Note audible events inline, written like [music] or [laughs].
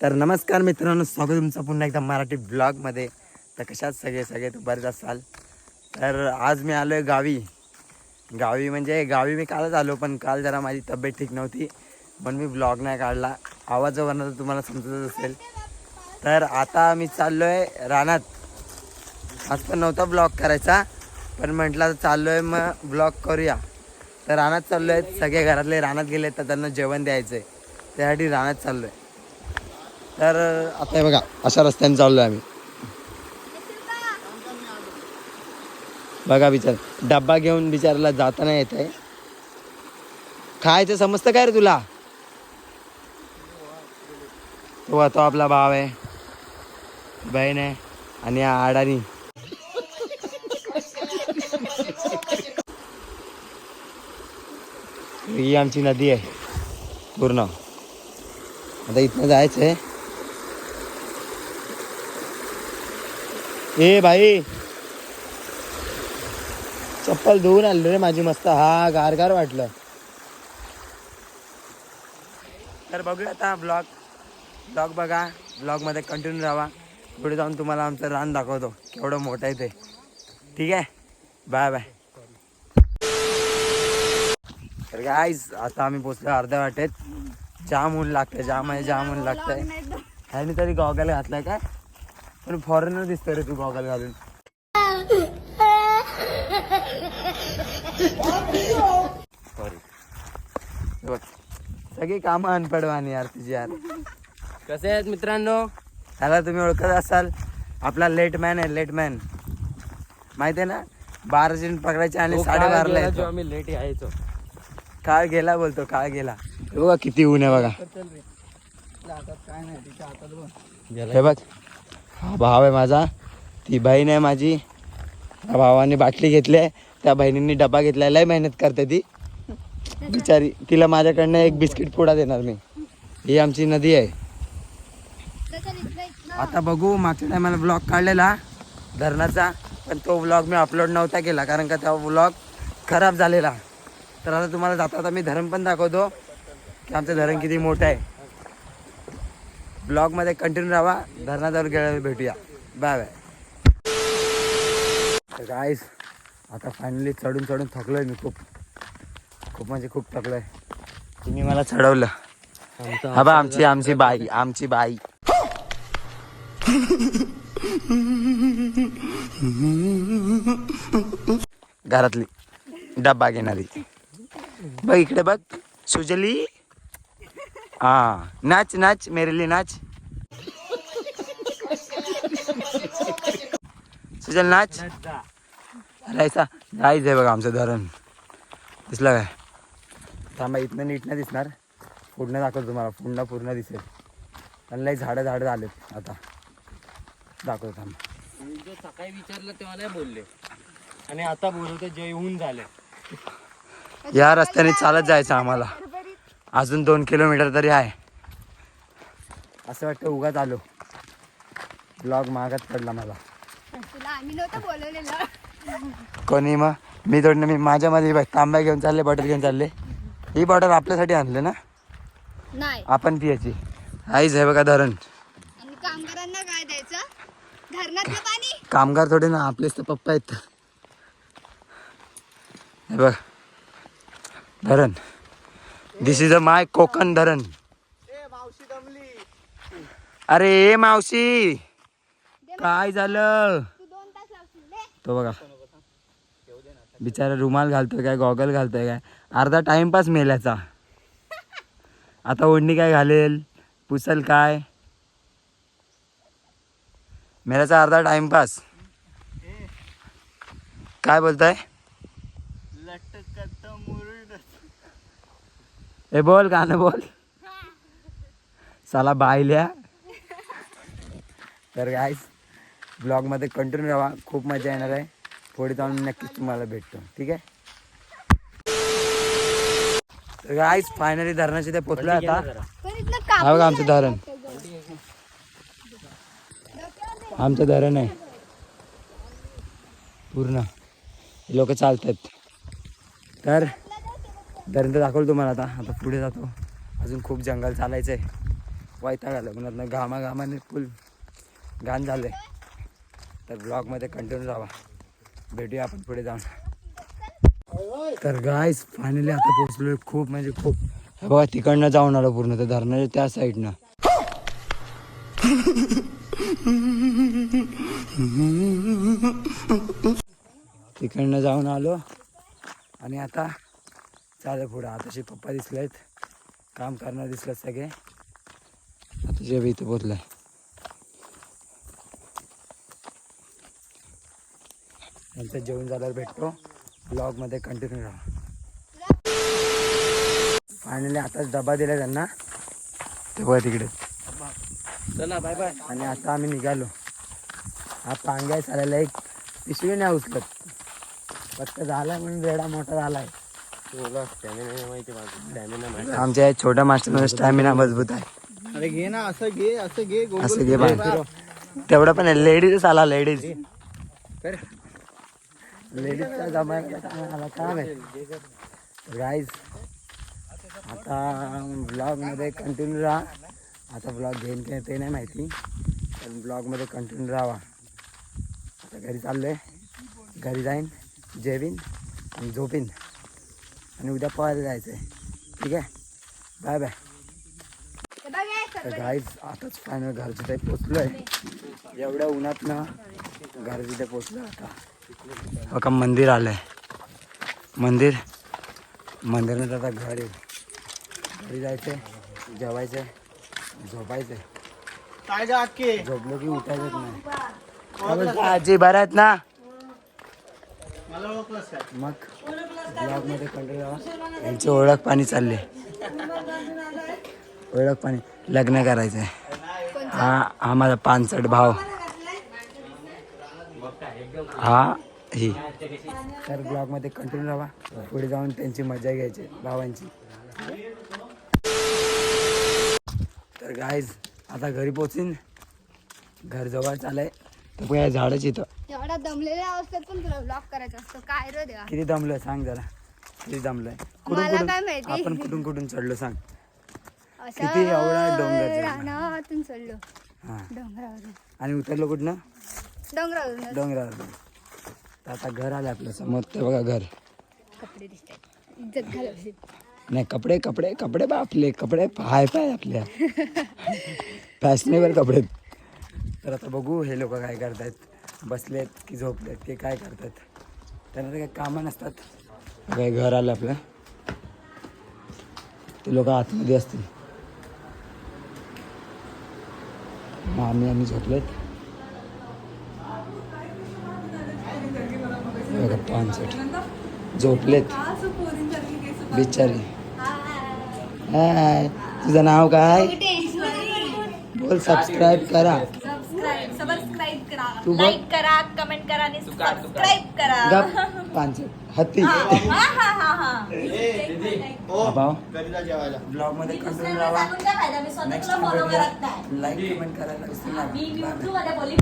तर नमस्कार मित्रांनो स्वागत तुमचं पुन्हा एकदा मराठी ब्लॉगमध्ये. तर कशात सगळे सगळे तर बरेच असाल. तर आज मी आलो आहे गावी. गावी म्हणजे गावी मी कालच आलो पण काल जरा माझी तब्येत ठीक नव्हती पण मी ब्लॉग नाही काढला. आवाजावरनं तर तुम्हाला समजतच असेल. तर आता मी चाललो आहे रानात. आज पण नव्हता ब्लॉग करायचा पण म्हटलं चाललो आहे मग ब्लॉग करूया. तर रानात चाललो आहे सगळे घरातले रानात गेले तर त्यांना जेवण द्यायचं आहे त्यासाठी रानात चाललो आहे तर आता हे बघा अशा रस्त्याने चाललो आहे आम्ही. बघा बिचार डब्बा घेऊन बिचाराला जाताना येत आहे खायचं समजतं काय रे तुला? तो तो आपला भाव आहे बहीण आहे आणि आडानी ही आमची नदी आहे पूर्ण. आता इथनं जायचं आहे ए भाई. चप्पल धुवून आलो रे माझी मस्त. हा गारगार वाटलं. तर बघूया आता ब्लॉग ब्लॉग बघा. ब्लॉगमध्ये कंटिन्यू राहा. पुढे जाऊन तुम्हाला आमचं रान दाखवतो. केवढं मोठं आहे ते. ठीक आहे? बाय बाय तर गाईज आता आम्ही पोचलो अर्ध्या वाटेत. जाम ऊन लागतंय. जाम आहे जाम ऊन लागतंय. ह्यानी तरी गॉगल घातलाय काय पण फॉरेनर दिसतोय रे तू गॉगल घालून सॉरी बघ सगळी कामं अनपडवानी यार तुझी यार. कसे आहेत मित्रांनो? ह्याला तुम्ही ओळखत असाल आपला लेट मॅन आहे लेट मॅन माहिती आहे ना? बारा जण पकडायचे आणि तो साडेबाराला येतो. आम्ही लेट यायचो. काळ गेला बोलतो काळ गेला. हे बघा किती ऊन आहे बघा. हे बघ. हा भाव आहे माझा. ती बहीण आहे माझी. त्या भावाने बाटली घेतली आहे. त्या बहिणींनी डबा घेतलेला लय मेहनत करते ती. बिचारी तिला माझ्याकडनं एक बिस्किट पुडा देणार मी. ही आमची नदी आहे. आता बघू मागच्या टायमाला ब्लॉग काढलेला धरणाचा. पण तो ब्लॉग मी अपलोड नव्हता केला. कारण का तो ब्लॉग खराब झालेला. तर आता तुम्हाला जाता आता मी धरण पण दाखवतो. की आमचं धरण किती मोठं आहे. ब्लॉगमध्ये कंटिन्यू राहा. धरणाजवळ गेल्यावर भेटूया. Bye bye. गाईस आता फायनली चढून चढून थकलोय मी खूप. खूप म्हणजे खूप थकलोय. तुम्ही मला चढवलं. हा बा आमची आमची बाई आमची बाई. घरातली डब्बा घेणारी. बघ इकडे बघ सुजली. हा. नाच नाच मेरेली नाच. सुजल नाच. राहायचा राहायच आहे बघा आमचं धरण. दिसलं काय? थांबा इथनं नीट नाही दिसणार. पुढनं दाखवतो तुम्हाला. पुढनं पूर्ण दिसेल. पण लई झाडं झाडं झालेत आता. दाखवतो थांबा. जो सकाळी विचारलं तेव्हा नाही बोलले. आणि आता बोलवते जे येऊन झाले. या रस्त्याने चालत जायचं आम्हाला. अजून दोन किलोमीटर तरी आहे. असं वाटतं उगाच आलो. ब्लॉग मागत पडला मला. कोणी मग? मी थोडं मी माझ्यामध्ये बघ तांब्या घेऊन चालले बॉटल घेऊन चालले. ही बॉटल आपल्यासाठी आणले ना? आपण पियाची. आईच आहे बघा धरण. आणि कामगारांना काय द्यायचं? धरणातलं पाणी? कामगार थोडे ना आपलेच तर पप्पा आहेत हे बघ. धरण. दिस इज अ माय कोकण धरण अरे ए मावशी काय झालं? तो बघा. बिचारा रुमाल घालतोय काय गॉगल घालतोय काय? अर्धा टाइमपास मेल्याचा. आता ओढणी काय घालेल? पुसल काय? मेल्याचा अर्धा टाइमपास. काय बोलताय? ए बोल गाणं बोल. चला बायल्या. तर गाईस ब्लॉगमध्ये कंटिन्यू राहा. खूप मजा येणार आहे. पुढे जाऊन मी नक्कीच तुम्हाला भेटतो. ठीक आहे? तर गाईस फायनली धरणाची ते पोचलो आता. हा बघा आमचं धरण. आमचं धरण आहे. पूर्ण. लोक चालतात. तर धरण तर दाखवलं तुम्हाला आता. आता पुढे जातो. अजून खूप जंगल चालायचं आहे वैताग आलं म्हणत घामाघामाने फुल घाण झाले तर ब्लॉगमध्ये कंटिन्यू राहा. भेटूया आपण पुढे जाऊन. तर गायस फायनली आता पोहोचलोय खूप म्हणजे खूप. बघा तिकडनं जाऊन आलो पूर्ण. तर धरणाच्या त्या साईडनं तिकडनं जाऊन आलो. आणि आता चालेल पुढं. आताशी पप्पा दिसलेत काम करणार दिसलेत सगळे. आता जे बी इथं पोचलाय यांचं जेवण झाल्यावर भेटतो. ब्लॉगमध्ये कंटिन्यू राहा. फायनली आताच डबा दिला त्यांना. तेव्हा तिकडे. चला बाय बाय आणि आता आम्ही निघालो. हा पांग्या चालायला एक पिशवी नाही उचलत. फक्त झालाय म्हणून रेडा मोठा झालाय. तुला स्टॅमिना माहिती माझं. स्टॅमिना माहिती आमच्या छोट्या मास्टरमध्ये स्टॅमिना मजबूत आहे. अरे घे ना असं घे असं घे असं घे तेवढं पण लेडीज आला लेडीज लेडीजचा जमायला काय माहिती? गाईज आता ब्लॉगमध्ये कंटिन्यू राहा. आता ब्लॉग घेईन काय ते नाही माहिती. पण ब्लॉगमध्ये कंटिन्यू राहा. आता घरी चाललोय. घरी जाईन जेवीन आणि झोपीन. आणि उद्या पळायला जायचं आहे ठीक आहे? बाय बाय तर गाईज आताच फायनल घरच्या तिथे पोचलो आहे एवढ्या उन्हात ना घर तिथे पोचलो आता. बघा मंदिर आलं आहे मंदिर. मंदिरात आता घर. येईल घरी जायचं आहे जेवायचं आहे झोपायचं आहे झोपलो की उठायचंच नाही. आजी बऱ्या आहेत ना? मग? ब्लॉगमध्ये कंट्रोल राहा. यांची ओळख पाणी चालले. ओळख पाणी. लग्न करायचं आहे हा हा माझा पानसट भाव हा ही. तर ब्लॉगमध्ये कंटिन्यू राहा. पुढे जाऊन त्यांची मजा घ्यायची भावांची. तर गाईज आता घरी पोचीन. घर जवळ चालय तर या झाडच इथं. एवढा दमलेल्या अवस्थेत पण तुला ब्लॉक करायचा असतो. काय रे देवा? किती दमलोय सांग जरा. किती दमलोय. कुठून मला कुठून? माहिती? आपण कुठून कुठून चढलो सांग. किती एवढा डोंगर चढला. रानातून चढलो. हा. डोंगरावरून. आणि उतरलो कुठनं? डोंगरावरून. डोंगरावर तर आता घर आलं आपलं समोर. ते बघा घर. कपडे दिसतात इज्जत घालवली नाही कपडे कपडे कपडे बा आपले. कपडे हाय पाय आपल्या. [laughs] फॅशनेबल कपडे. तर आता बघू हे लोक काय करतात. बसलेत की झोपलेत की काय करतात. त्यांना तर काही कामं नसतात. काय घर आलं आपलं. ते लोक आतमध्ये असतील. मग आम्ही आम्ही झोपलेत बघा पानसट. झोपलेत. बिचारी. हाय. तुझं नाव काय? बोल सबस्क्राईब करा. सबस्क्राईब करा. तू. लाईक करा कमेंट करा आणि सबस्क्राईब करा. गप पानसट हत्ती. हा हा हा हा [laughs] भाऊ. घरी जा जेवायला ब्लॉगमध्ये कंटिन्यू दुसऱ्यांना राहा. सांगून काय फायदा मी स्वतः नेक्स्ट फॉलो करत नाही. लाईक कमेंट करायला विसरू नका. मी. युट्यूबमध्ये बोली